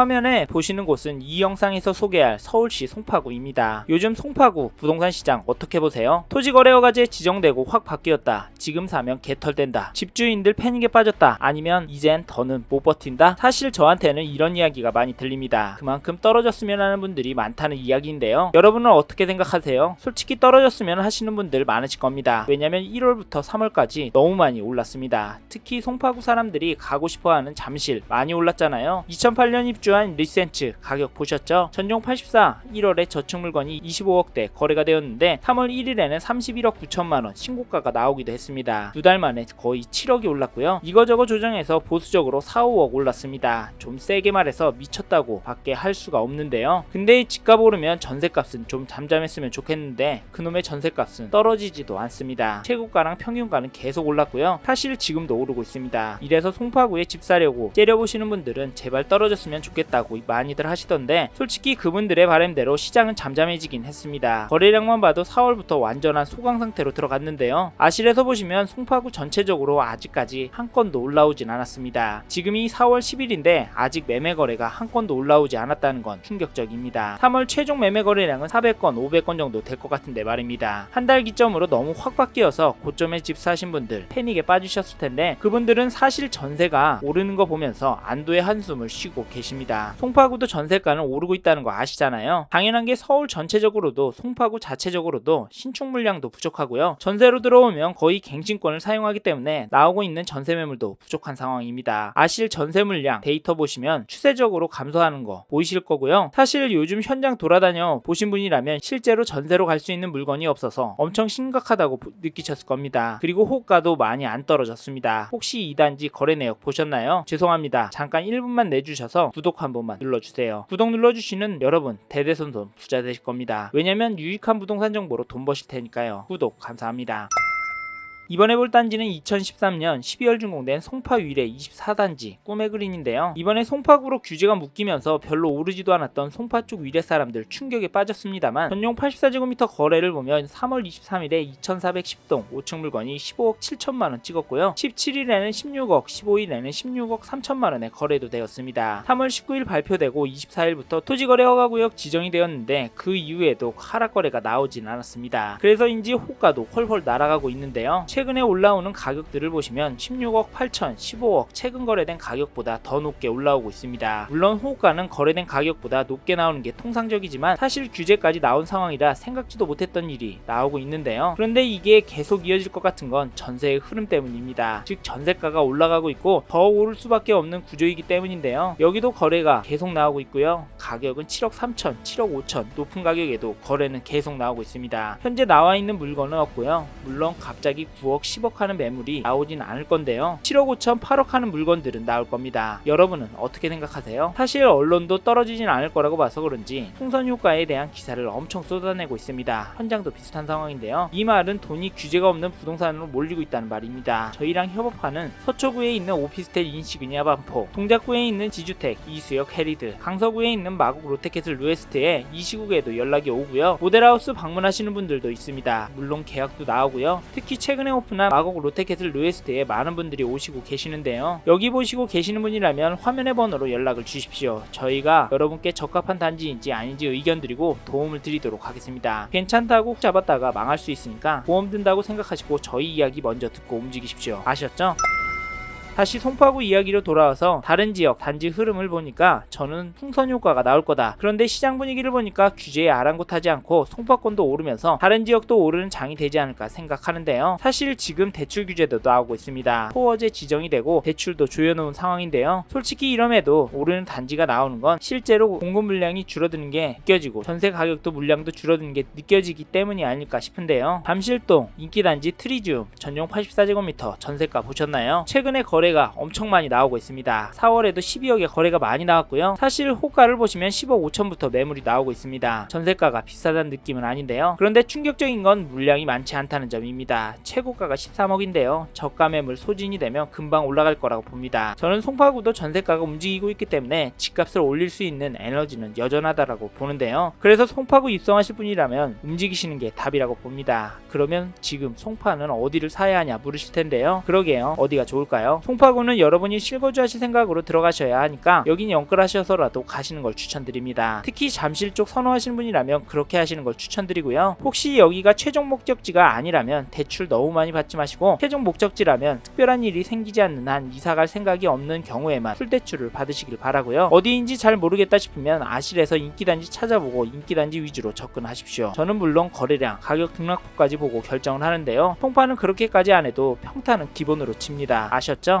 화면에 보시는 곳은 이 영상에서 소개할 서울시 송파구입니다. 요즘 송파구 부동산 시장 어떻게 보세요? 토지 거래 허가제 지정되고 확 바뀌었다. 지금 사면 개털된다. 집주인들 패닉에 빠졌다. 아니면 이젠 더는 못 버틴다. 사실 저한테는 이런 이야기가 많이 들립니다. 그만큼 떨어졌으면 하는 분들이 많다는 이야기인데요. 여러분은 어떻게 생각하세요? 솔직히 떨어졌으면 하시는 분들 많으실 겁니다. 왜냐면 1월부터 3월까지 너무 많이 올랐습니다. 특히 송파구 사람들이 가고 싶어하는 잠실 많이 올랐잖아요. 2008년 입주 한 리센츠 가격 보셨죠? 전용 84 1월에 저축 물건이 25억대 거래가 되었는데 3월 1일에는 31억 9천만 원 신고가가 나오기도 했습니다. 두 달 만에 거의 7억이 올랐고요. 이거저거 조정해서 보수적으로 4, 5억 올랐습니다. 좀 세게 말해서 미쳤다고 밖에 할 수가 없는데요. 근데 집값 오르면 전세값은 좀 잠잠했으면 좋겠는데 그놈의 전세값은 떨어지지도 않습니다. 최고가랑 평균가는 계속 올랐고요. 사실 지금도 오르고 있습니다. 이래서 송파구에 집 사려고 째려보시는 분들은 제발 떨어졌으면 좋겠다 고 많이들 하시던데 솔직히 그분들의 바람대로 시장은 잠잠해지긴 했습니다. 거래량만 봐도 4월부터 완전한 소강 상태로 들어갔는데요. 아실에서 보시면 송파구 전체적으로 아직까지 한 건도 올라오진 않았습니다. 지금이 4월 10일인데 아직 매매 거래가 한 건도 올라오지 않았다는 건 충격적입니다. 3월 최종 매매 거래량은 400건, 500건 정도 될 것 같은데 말입니다. 한 달 기점으로 너무 확 바뀌어서 고점에 집 사신 분들 패닉에 빠지셨을 텐데 그분들은 사실 전세가 오르는 거 보면서 안도의 한숨을 쉬고 계십니다. 송파구도 전세가는 오르고 있다는 거 아시잖아요. 당연한 게 서울 전체적으로도 송파구 자체적으로도 신축 물량도 부족하고요. 전세로 들어오면 거의 갱신권을 사용하기 때문에 나오고 있는 전세 매물도 부족한 상황입니다. 아실 전세 물량 데이터 보시면 추세적으로 감소하는 거 보이실 거고요. 사실 요즘 현장 돌아다녀 보신 분이라면 실제로 전세로 갈 수 있는 물건이 없어서 엄청 심각하다고 보- 느끼셨을 겁니다. 그리고 호가도 많이 안 떨어졌습니다. 혹시 이 단지 거래 내역 보셨나요? 죄송합니다. 잠깐 1분만 내주셔서 구독 한 번만 눌러주세요. 구독 눌러주시는 여러분 대대손손 부자 되실 겁니다. 왜냐면 유익한 부동산 정보로 돈 버실 테니까요. 구독 감사합니다. 이번에 볼 단지는 2013년 12월 준공된 송파 위례 24단지 꿈의 그린인데요. 이번에 송파구로 규제가 묶이면서 별로 오르지도 않았던 송파 쪽 위례 사람들 충격에 빠졌습니다만 전용 84제곱미터 거래를 보면 3월 23일에 2410동 5층 물건이 15억 7천만 원 찍었고요. 17일에는 16억, 15일에는 16억 3천만 원에 거래도 되었습니다. 3월 19일 발표되고 24일부터 토지거래 허가구역 지정이 되었는데 그 이후에도 하락 거래가 나오진 않았습니다. 그래서인지 호가도 헐헐 날아가고 있는데요. 최근에 올라오는 가격들을 보시면 16억 8천, 15억 최근 거래된 가격보다 더 높게 올라오고 있습니다. 물론 호가는 거래된 가격보다 높게 나오는 게 통상적이지만 사실 규제까지 나온 상황이라 생각지도 못했던 일이 나오고 있는데요. 그런데 이게 계속 이어질 것 같은 건 전세의 흐름 때문입니다. 즉 전세가가 올라가고 있고 더 오를 수밖에 없는 구조이기 때문인데요. 여기도 거래가 계속 나오고 있고요. 가격은 7억 3천, 7억 5천 높은 가격에도 거래는 계속 나오고 있습니다. 현재 나와 있는 물건은 없고요. 물론 갑자기 9억, 10억 하는 매물이 나오진 않을 건데요. 7억 5천, 8억 하는 물건들은 나올 겁니다. 여러분은 어떻게 생각하세요? 사실 언론도 떨어지진 않을 거라고 봐서 그런지 풍선 효과에 대한 기사를 엄청 쏟아내고 있습니다. 현장도 비슷한 상황인데요. 이 말은 돈이 규제가 없는 부동산으로 몰리고 있다는 말입니다. 저희랑 협업하는 서초구에 있는 오피스텔 인시그니아 반포, 동작구에 있는 지주택 이수역 해리드, 강서구에 있는 마곡 롯데캐슬 루에스트에 이 시국에도 연락이 오고요. 모델하우스 방문하시는 분들도 있습니다. 물론 계약도 나오고요. 특히 최근에 오픈한 마곡 롯데캐슬 루에스트에 많은 분들이 오시고 계시는데요. 여기 보시고 계시는 분이라면 화면의 번호로 연락을 주십시오. 저희가 여러분께 적합한 단지인지 아닌지 의견 드리고 도움을 드리도록 하겠습니다. 괜찮다고 훅 잡았다가 망할 수 있으니까 보험 든다고 생각하시고 저희 이야기 먼저 듣고 움직이십시오. 아셨죠? 다시 송파구 이야기로 돌아와서 다른 지역 단지 흐름을 보니까 저는 풍선 효과가 나올 거다. 그런데 시장 분위기를 보니까 규제에 아랑곳하지 않고 송파권도 오르면서 다른 지역도 오르는 장이 되지 않을까 생각하는데요. 사실 지금 대출 규제도 나오고 있습니다. 포어제 지정이 되고 대출도 조여놓은 상황인데요. 솔직히 이럼에도 오르는 단지가 나오는 건 실제로 공급 물량이 줄어드는 게 느껴지고 전세 가격도 물량도 줄어드는 게 느껴지기 때문이 아닐까 싶은데요. 잠실동 인기 단지 트리지움 전용 84제곱미터 전세가 보셨나요? 최근에 거래 가 엄청 많이 나오고 있습니다. 4월에도 12억의 거래가 많이 나왔고요. 사실 호가를 보시면 10억 5천부터 매물이 나오고 있습니다. 전세가가 비싸다는 느낌은 아닌데요. 그런데 충격적인 건 물량이 많지 않다는 점입니다. 최고가가 13억인데요. 저가 매물 소진이 되면 금방 올라갈 거라고 봅니다. 저는 송파구도 전세가가 움직이고 있기 때문에 집값을 올릴 수 있는 에너지는 여전하다라고 보는데요. 그래서 송파구 입성하실 분이라면 움직이시는 게 답이라고 봅니다. 그러면 지금 송파는 어디를 사야 하냐 물으실 텐데요. 그러게요. 어디가 좋을까요? 송파구는 여러분이 실거주하실 생각으로 들어가셔야 하니까 여긴 영끌하셔서라도 가시는 걸 추천드립니다. 특히 잠실 쪽 선호하시는 분이라면 그렇게 하시는 걸 추천드리고요. 혹시 여기가 최종 목적지가 아니라면 대출 너무 많이 받지 마시고 최종 목적지라면 특별한 일이 생기지 않는 한 이사갈 생각이 없는 경우에만 풀대출을 받으시길 바라고요. 어디인지 잘 모르겠다 싶으면 아실에서 인기단지 찾아보고 인기단지 위주로 접근하십시오. 저는 물론 거래량, 가격 등락폭까지 보고 결정을 하는데요. 통파는 그렇게까지 안 해도 평타는 기본으로 칩니다. 아셨죠?